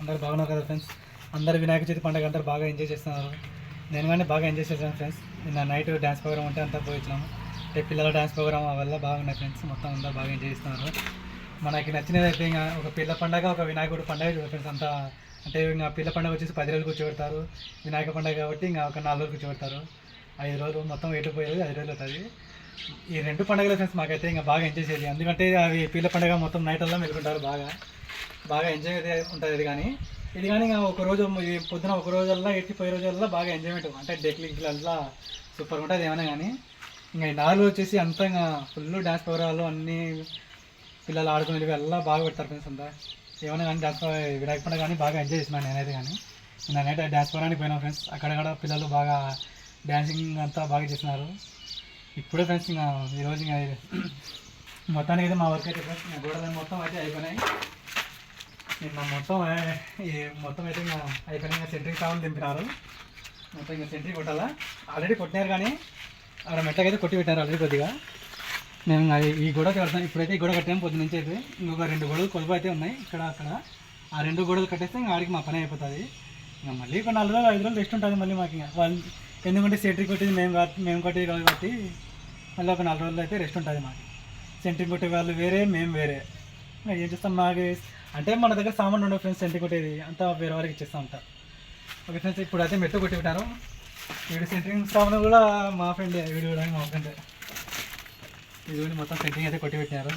అందరు బాగున్నారు కదా ఫ్రెండ్స్ అందరు వినాయక చవితి పండుగ అందరు బాగా ఎంజాయ్ చేస్తున్నారు. నేను కానీ బాగా ఎంజాయ్ చేశాను ఫ్రెండ్స్ నిన్న నైట్ డ్యాన్స్ ప్రోగ్రామ్ ఉంటే అంతా పోయించాము అంటే పిల్లల డ్యాన్స్ ప్రోగ్రామ్ వల్ల బాగున్నాయి ఫ్రెండ్స్ మొత్తం అందరు బాగా ఎంజాయ్ చేస్తున్నారు. మనకి నచ్చినది అయితే ఇంకా ఒక పిల్ల పండగ ఒక వినాయకుడు పండగ చూడ ఫ్రెండ్స్ అంతా అంటే ఇంకా పిల్ల పండగ వచ్చేసి పది రోజులు కూర్చోబెడతారు. వినాయక పండగ కాబట్టి ఇంకా ఒక నాలుగు రోజులు కూర్చోబెడతారు. ఐదు రోజులు మొత్తం ఎటు పోయేది ఐదు రోజులు అవుతుంది. ఈ రెండు పండుగలు ఫ్రెండ్స్ మాకైతే ఇంకా బాగా ఎంజాయ్ చేయాలి. ఎందుకంటే అవి పిల్ల పండగ మొత్తం నైట్ అలా మెలుకుంటారు బాగా. బాగా ఎంజాయ్ ఉంటుంది ఇది కానీ. ఇది కానీ ఇంకా ఒక రోజు పొద్దున ఒక రోజల్లా ఎట్టిపోయే రోజుల్లో బాగా ఎంజాయ్మెంట్ అంటే డెక్లింగ్లల్లా సూపర్ ఉంటుంది ఏమైనా కానీ. ఇంకా ఈ నాలుగు వచ్చేసి అంతా ఇంకా ఫుల్ డ్యాన్స్ ప్రోగ్రాలు అన్నీ పిల్లలు ఆడుకునేవి అలా బాగా పెడతారు ఫ్రెండ్స్ అంతా. ఏమైనా కానీ డ్యాన్స్ వినాయక పండుగ కానీ బాగా ఎంజాయ్ చేసినాను నేనైతే కానీ. నేనైతే డ్యాన్స్ ప్రోగ్రానికి పోయినా ఫ్రెండ్స్ అక్కడక్కడ పిల్లలు బాగా డ్యాన్సింగ్ అంతా బాగా చేసినారు. ఇప్పుడే ఫ్రెండ్స్ ఇంకా ఈరోజు ఇంకా మొత్తానికి అయితే మా వర్క్ అయితే ఫ్రెండ్స్ ఇంకా గోడలు మొత్తం అయితే అయిపోయినాయి. నిన్న మొత్తం ఈ మొత్తం అయితే ఇంకా అయిపోయినాయి ఇంకా సెంట్రింగ్ సామాన్ దింపినారు. మొత్తం ఇంకా సెంట్రింగ్ కొట్టాలా? ఆల్రెడీ కొట్టినారు కానీ అక్కడ మెట్లకైతే కొట్టి పెట్టారు ఆల్రెడీ కొద్దిగా. మేము ఈ- గొడవ గోడ కడతాం ఇప్పుడైతే ఈ గోడ కట్టాము పొద్దు నుంచి అయితే. ఇంకొక రెండు గోడలు కొలుపు అయితే ఉన్నాయి ఇక్కడ అక్కడ. ఆ రెండు గోడలు కట్టేస్తే ఇంకా ఆడికి మా పని అయిపోతుంది. ఇంకా మళ్ళీ ఒక నాలుగు రోజులు ఐదు రోజులు రెస్ట్ ఉంటుంది మళ్ళీ మాకు ఇంకా. వాళ్ళు ఎందుకంటే సెంట్రింగ్ కొట్టేది మేము మేము కొట్టేది కాబట్టి మళ్ళీ ఒక నాలుగు రోజులు అయితే రెస్ట్ ఉంటుంది మాకు. సెంట్రింగ్ కొట్టే వాళ్ళు వేరే మేము వేరే. ఏం చేస్తాం మాకు? అంటే మన దగ్గర సామాన్ ఉండవు ఫ్రెండ్స్ సెంట్రింగ్ కొట్టేది అంతా వేరే వాళ్ళకి ఇచ్చేస్తూ ఉంటాం. ఓకే ఫ్రెండ్స్ ఇప్పుడు అయితే మెట్టు కొట్టి పెట్టారు వీడు సెంట్రింగ్ సామాన్ కూడా మా ఫ్రెండ్ వీడు కూడా మా ఫ్రెండ్ ఇది కూడా మొత్తం సెంట్రింగ్ అయితే కొట్టి పెట్టినారు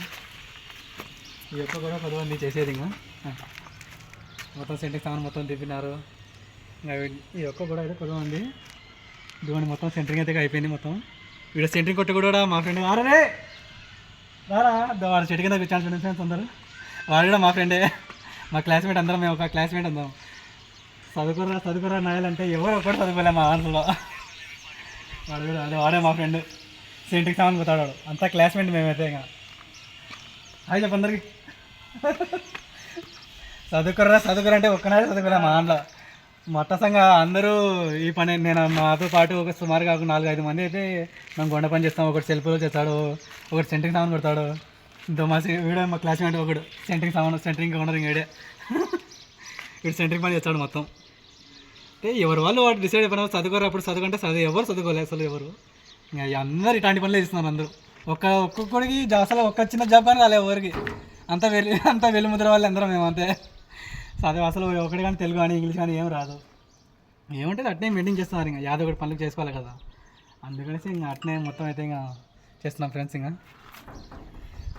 ఈ యొక్క కూడా కొద్దిగా చేసేది ఇంకా. మొత్తం సెంట్రింగ్ సామాన్ మొత్తం తిప్పినారు ఇంకా ఈ యొక్క కూడా అయితే కొద్దిగా ఉంది ఇదిగోండి మొత్తం సెంట్రింగ్ అయితే అయిపోయింది మొత్తం. వీడు సెంట్రింగ్ కొట్టి కూడా మా ఫ్రెండ్ ఆరే రారా దో వాడు చెట్టు కింద కూర్చోండి ఫ్రెండ్స్ అందరూ. వాడు కూడా మా ఫ్రెండే మా క్లాస్మేట్ అందరం మేము ఒక క్లాస్మేట్ అందాం చదువుకురా చదువుకురా నాయాలంటే ఎవరు ఒకటి చదువుకోలే మా ఆన్సర్లో వాడు కూడా అదే వాడే మా ఫ్రెండ్ సెంటికి సామాన్ పోతాడు వాడు. అంతా క్లాస్మేట్ మేమైతే ఇంకా. హాయ్ చెప్పు అందరికి. చదువుకురా చదువుకురా అంటే ఒక్కనాడే చదువుకురా మా ఆన్లో మొట్టసంగా అందరూ ఈ పని నేను మాతో పాటు ఒక సుమారుగా ఒక నాలుగు ఐదు మంది అయితే మేము గొండ పని చేస్తాం. ఒకటి సెల్ఫీలో చేస్తాడు ఒకటి సెంటికి సామాన్ కొడతాడు. ఇంత మా వీడే మా క్లాస్మేట్ ఒకడు. సెంట్రింగ్ సామాన్ సెంటరింగ్ ఉండదు ఇంకేడే వీడు సెంట్రింగ్ పని చేస్తాడు మొత్తం. అంటే ఎవరు వాళ్ళు వాడు డిసైడ్ అయిపోయినా చదువుకోరు అప్పుడు చదువుకుంటే చదువు ఎవరు చదువుకోలేదు అసలు ఎవరు. ఇంకా అందరు ఇట్లాంటి పనులే చేస్తున్నారు అందరూ. ఒక్క ఒక్కొక్కడికి అసలు ఒక్క చిన్న జాబ్ కానీ రాలేదు ఎవరికి. అంత వెళ్ళి అంత వెలుముద్ర వాళ్ళు అందరం మేము అంతే. చదువు అసలు ఒకటి కానీ తెలుగు కానీ ఇంగ్లీష్ కానీ ఏం రాదు. ఏముంటుంది? అట్నే మెయింటైన్ చేస్తున్నారు ఇంకా. యాదో ఒకటి పనులు చేసుకోవాలి కదా. అందుకనేసి ఇంకా అట్నే మొత్తం అయితే ఇంకా చేస్తున్నాం ఫ్రెండ్స్ ఇంకా.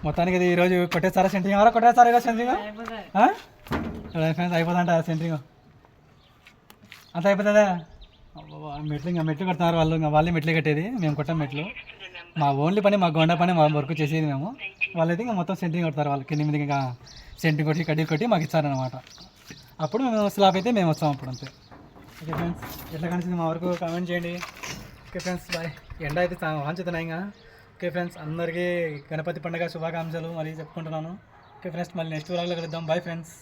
మొత్తానికి ఇది ఈరోజు కొట్టేస్తారా సెంట్రింగ్ ఎవరో కొట్టేస్తారా సెంట్రింగ్? ఫ్రెండ్స్ అయిపోతుంట సెంట్రింగ్. అంత అయిపోతుందా? మెట్లు ఇంకా మెట్లు కడుతున్నారు వాళ్ళు ఇంకా వాళ్ళే మెట్లు కట్టేది. మేము కొట్టాం మెట్లు. మా ఓన్లీ పని మా గొండ పని మా వర్క్ చేసేది మేము. వాళ్ళైతే ఇంకా మొత్తం సెంట్రింగ్ కొడతారు వాళ్ళకి. కింద మీద ఇంకా సెంట్రింగ్ కొట్టి కడ్డీ కొట్టి మాకు ఇచ్చారనమాట అప్పుడు మేము స్లాబ్ అయితే మేము వస్తాం అప్పుడు అంతే. ఓకే ఫ్రెండ్స్ ఎట్లా కనిపిస్తుంది మా వరకు? కామెంట్ చేయండి. Okay friends bye. ఎండ అయితే వాంచుతున్నాయి ఇంకా. ఓకే ఫ్రెండ్స్ అందరికీ గణపతి పండుగ శుభాకాంక్షలు. మళ్ళీ చెప్పుకుంటున్నాను. ఓకే ఫ్రెండ్స్ మళ్ళీ నెక్స్ట్ వ్లాగ్లో కలుద్దాం. Bye friends